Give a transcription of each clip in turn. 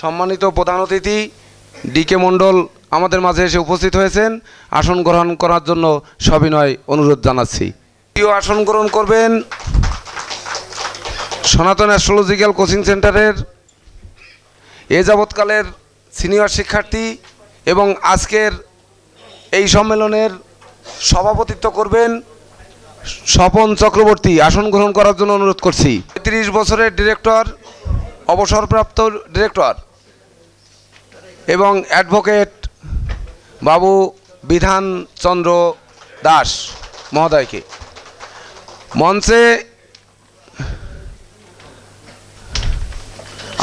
সম্মানিত প্রধান অতিথি, ডিকে মণ্ডল আমাদের মাঝে এসে উপস্থিত হয়েছেন। আসন গ্রহণ করার জন্য সবিনয় অনুরোধ জানাচ্ছি। দ্বিতীয় আসন গ্রহণ করবেন সনাতন অ্যাস্ট্রোলজিক্যাল কোচিং সেন্টারের এ যাবৎকালের সিনিয়র শিক্ষার্থী এবং আজকের এই সম্মেলনের সভাপতিত্ব করবেন স্বপন চক্রবর্তী। আসন গ্রহণ করার জন্য অনুরোধ করছি। তিরিশ বছরের ডিরেক্টর অবসরপ্রাপ্ত ডিরেক্টর এবং অ্যাডভোকেট বাবু বিধান চন্দ্র দাস মহোদয়কে। মঞ্চে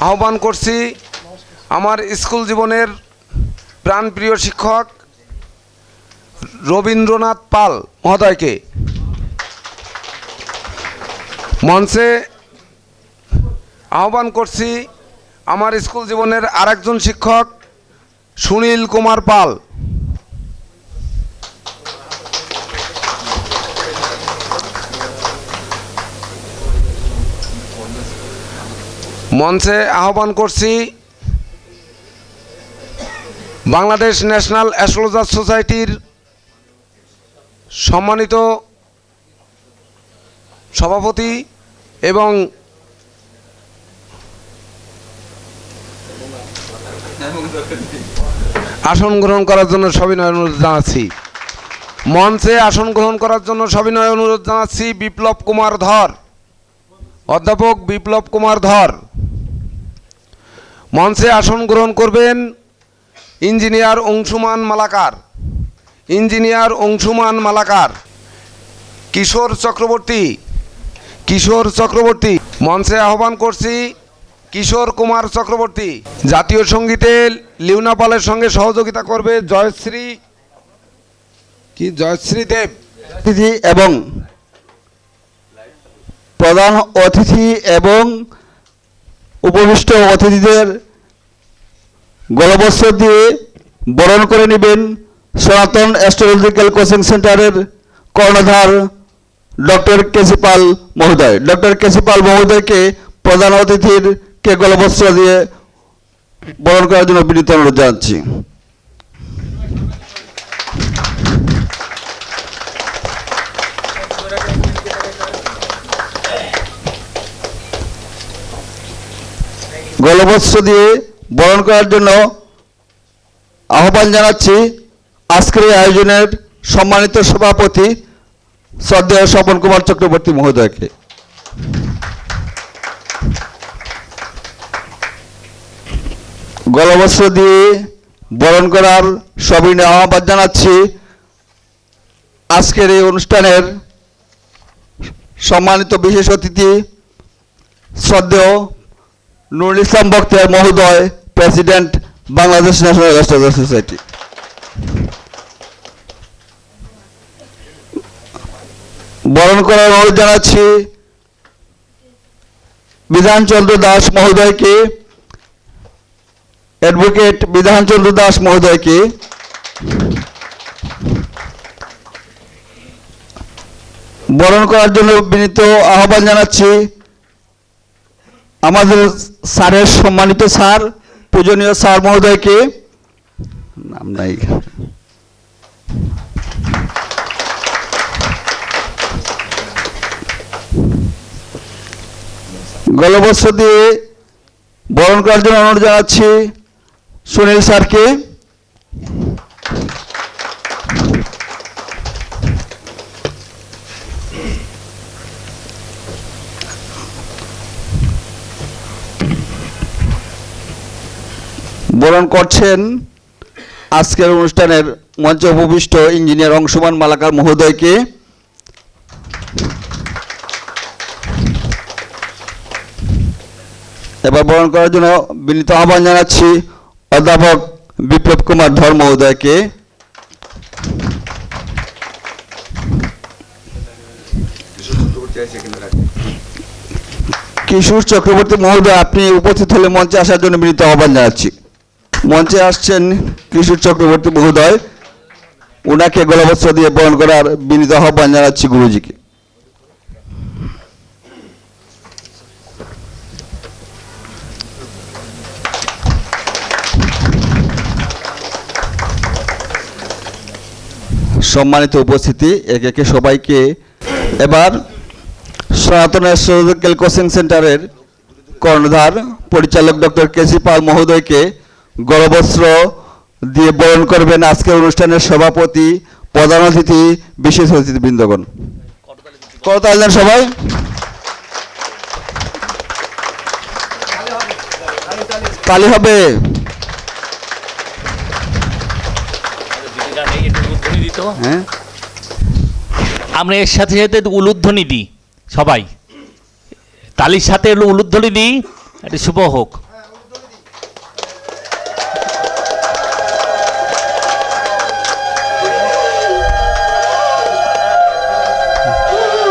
আহ্বান করছি আমার স্কুল জীবনের প্রাণপ্রিয় শিক্ষক রবীন্দ্রনাথ পাল মহোদয়কে। মঞ্চে আহ্বান করছি আমার স্কুল জীবনের আরেকজন শিক্ষক, সুনীল কুমার পাল। মঞ্চে আহ্বান করছি বাংলাদেশ ন্যাশনাল অ্যাস্ট্রোলজার সোসাইটির সম্মানিত সভাপতি এবং আসন গ্রহণ করার জন্য সবিনয় অনুরোধ জানাচ্ছি। মঞ্চে আসন গ্রহণ করার জন্য সবিনয় অনুরোধ জানাচ্ছি বিপ্লব কুমার ধর। অধ্যাপক বিপ্লব কুমার ধর। মঞ্চে আসন গ্রহণ করবেন ইঞ্জিনিয়ার অংশুমান মালাকার। ইঞ্জিনিয়ার অংশুমান মালাকার। কিশোর চক্রবর্তী। কিশোর চক্রবর্তী। মঞ্চে আহ্বান করছি কিশোর কুমার চক্রবর্তী। জাতীয় সঙ্গীতে লিউনা পালের সঙ্গে সহযোগিতা করবে জয়শ্রী। কি? জয়শ্রী দেব। অতিথি এবং প্রধান অতিথি এবং উপবিষ্ট অতিথিদের গলবস্ত্র দিয়ে বরণ করে নেবেন সনাতন অ্যাস্ট্রোলজিক্যাল কোচিং সেন্টারের কর্ণধার ডক্টর কেসিপাল মহোদয়। ডক্টর কেসিপাল মহোদয়কে প্রধান অতিথির কে গলবস্ত্র দিয়ে বরণ করার জন্য বিনীত অনুরোধ জানাচ্ছি। গলবস্ত্র দিয়ে বরণ করার জন্য আহ্বান জানাচ্ছি আজকের এই আয়োজনের সম্মানিত সভাপতি শ্রদ্ধেয় স্বপন কুমার চক্রবর্তী মহোদয়কে। গলবস্ত্র দিয়ে বরণ করার সবিনয় আহ্বান জানাচ্ছি। আজকের এই অনুষ্ঠানের সম্মানিত বিশেষ অতিথি, শ্রদ্ধেয় নুরুল ইসলাম বক্তিয়ার মহোদয়, president Bangladesh national astrologer society. বরণ করার অনুরোধ জানাচ্ছি বিধানচন্দ্র দাস মহোদয়কে। অ্যাডভোকেট বিধানচন্দ্র দাস মহোদয়কে। বরণ করার জন্য বিনীত আহ্বান জানাচ্ছি আমাদের স্যারের সম্মানিত স্যার, পূজনীয় স্যার মহোদয়কে। নাম নাই। দিয়ে বরণ করার জন্য অনুরোধ জানাচ্ছি। সুনীল স্যারকে। বরণ করছেন আজকের অনুষ্ঠানের মঞ্চে উপবিষ্ট ইঞ্জিনিয়ার অংশমান মালাকার মহোদয়কে। এবার বরণ করার জন্য বিনীত আহ্বান জানাচ্ছি। অধ্যাপক বিপ্লব কুমার ধর মহোদয়কে কিশোর চক্রবর্তী মহোদয় আপনি উপস্থিত হলে মঞ্চে আসার জন্য বিনীত আহ্বান জানাচ্ছি। মঞ্চে আসছেন কিশোর চক্রবর্তী মহোদয়। ওনাকে গলবস্ত্র দিয়ে বরণ করার বিনীত আহ্বান জানাচ্ছি গুরুজিকে। সম্মানিত উপস্থিতি, একে একে সবাইকে এবার সনাতন অ্যাস্ট্রোলজিক্যাল কোচিং সেন্টারের কর্ণধার পরিচালক ডক্টর কেসি পাল মহোদয়কে গর্বস্ত্র দিয়ে বরণ করবেন আজকের অনুষ্ঠানের সভাপতি, প্রধান অতিথি, বিশেষ অতিথিবৃন্দগণ। করতাল দেন সবাই? তালি হবে। হ্যাঁ। আমরা এর সাথে সাথে উলুধ্বনি দিই সবাই। তালির সাথে উলুধ্বনি দিই এটা শুভ হোক।